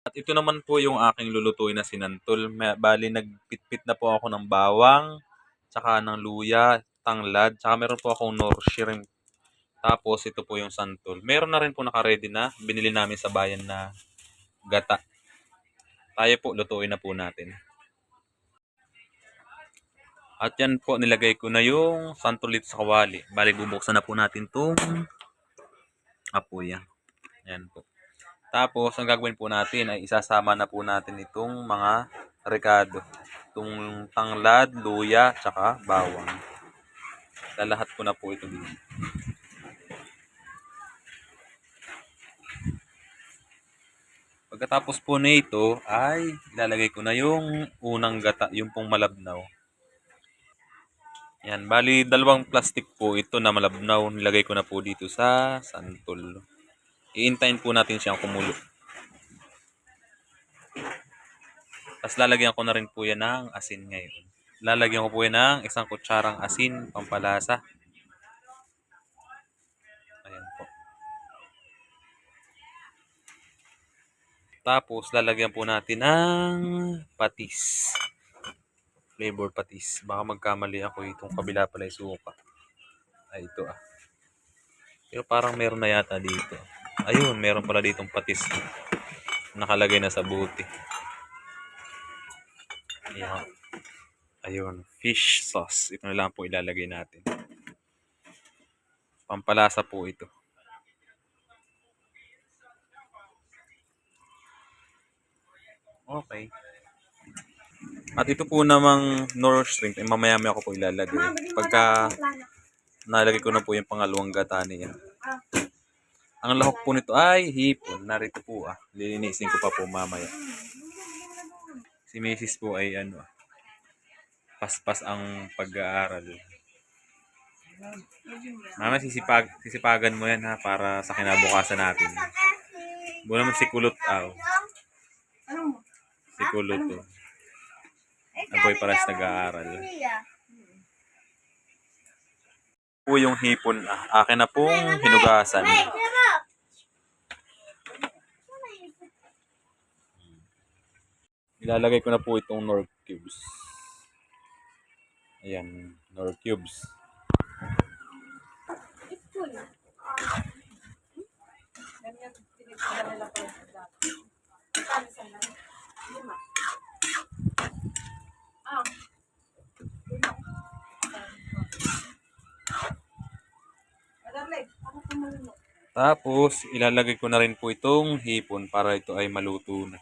At ito naman po yung aking lulutuin na sinantol. May, bali, nagpitpit na po ako ng bawang, tsaka ng luya, tanglad, tsaka meron po akong nor shrimp. Tapos, ito po yung santol. Meron na rin po nakaready na. Binili namin sa bayan na gata. Tayo po, lutuin na po natin. At yan po, nilagay ko na yung santol dito sa kawali. Bali, bubuksan na po natin itong apoy. Yan po. Tapos, ang gagawin po natin ay isasama na po natin itong mga rekado. Itong tanglad, luya, tsaka bawang. Lalahat ko na po ito dito. Pagkatapos po nito ay ilalagay ko na yung unang gata, yung pong malabnaw. Yan, bali dalawang plastic po ito na malabnaw. Nilagay ko na po dito sa santol. Iintayin po natin siyang kumulo. Tapos lalagyan ko na rin po yan ng asin ngayon. Lalagyan ko po yan ng isang kutsarang asin, pampalasa. Ayan po. Tapos lalagyan po natin ng patis. Flavor patis. Baka magkamali ako itong kabila pala yung suka. Ay, ito ah. Pero parang meron na yata dito. Ayun, meron pala ditong patis. Nakalagay na sa buti. Ayan. Ayun, fish sauce. Ito na lang po ilalagay natin. Pampalasa po ito. Okay. At ito po namang nor shrimp, eh, mamaya may ako po ilalagay. Pagka nalagay ko na po yung pangalawang gata niya. Ang lahok po nito ay hipon. Narito po ah. Lilinisin ko pa po mamaya. Si Mrs. po ay ano ah. Paspas ang pag-aaral. Mama, sisipag, sisipagan mo yan ha para sa kinabukasan natin. Bu naman si Kulot aw. Si Kulot oh. Apoy paras nag-aaral. Po yung hipon ah. Akin na pong hinugasan. Ilalagay ko na po itong nor cubes. Ayan, nor cubes. Tapos, ilalagay ko na rin po itong hipon para ito ay maluto na.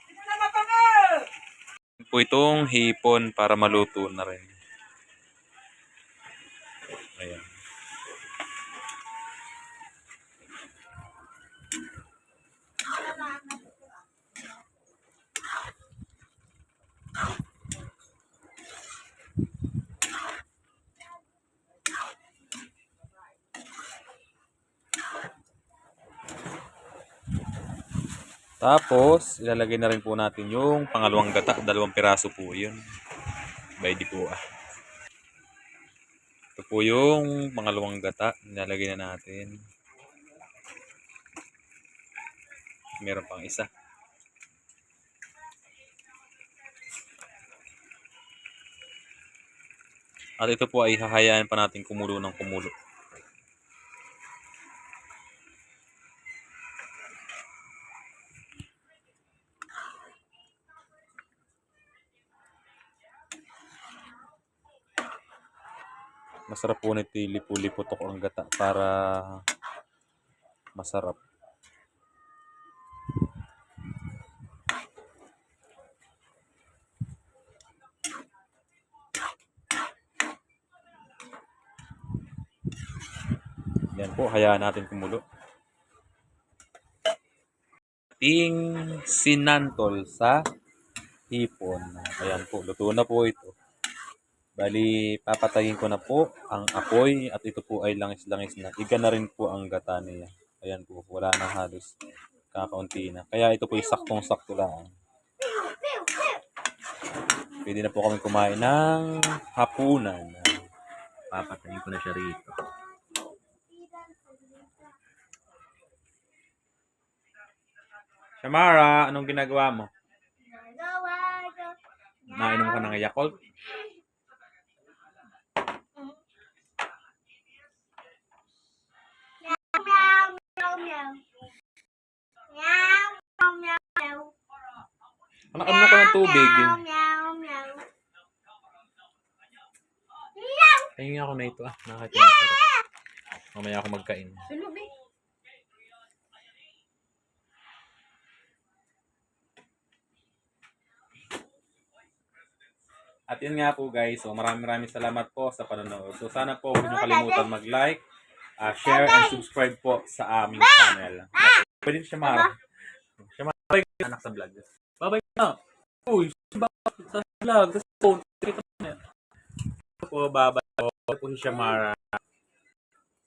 Po itong hipon para maluto na rin. Ayan. Tapos, ilalagay na rin po natin yung pangalawang gata. Dalawang piraso po yun. By di po ah. Ito po yung pangalawang gata. Ilalagay na natin. Meron pang isa. At ito po ay hahayaan pa natin kumulo ng kumulo. Masarap po nito yung lipu-liputok ang gata para masarap. Yan po, hayaan natin kumulo. Ating sinantol sa hipon. Ayan po, luto na po ito. Bali, papatayin ko na po ang apoy at ito po ay langis-langis na. Iga na rin po ang gata niya. Ayan po, wala na halos. Kakaunti na. Kaya ito po ay saktong-sakto lang. Pwede na po kami kumain ng hapunan. Papatayin ko na siya rito. Shamara, anong ginagawa mo? Nainom ka ng Yakult? Meow, meow. Meow, meow, meow. Anak, ano ka ng tubig? Meow, meow, meow. Meow. Tingin ako na ito ah. Nakakita na sarap. Mamaya ako magkain. Sunog eh. At yun nga po guys, so maraming maraming salamat po sa panonood. So sana po huwag niyo kalimutan mag-like, ah, share, and subscribe po sa aming channel. Pwede siya mara. Siya mara anak sa vlog. Bye-bye na. Uy, sa sa vlog, sa phone. Kita mo na. Po, bye-bye po. Po si Shamara.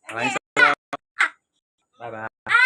Maraming salamat. Bye-bye.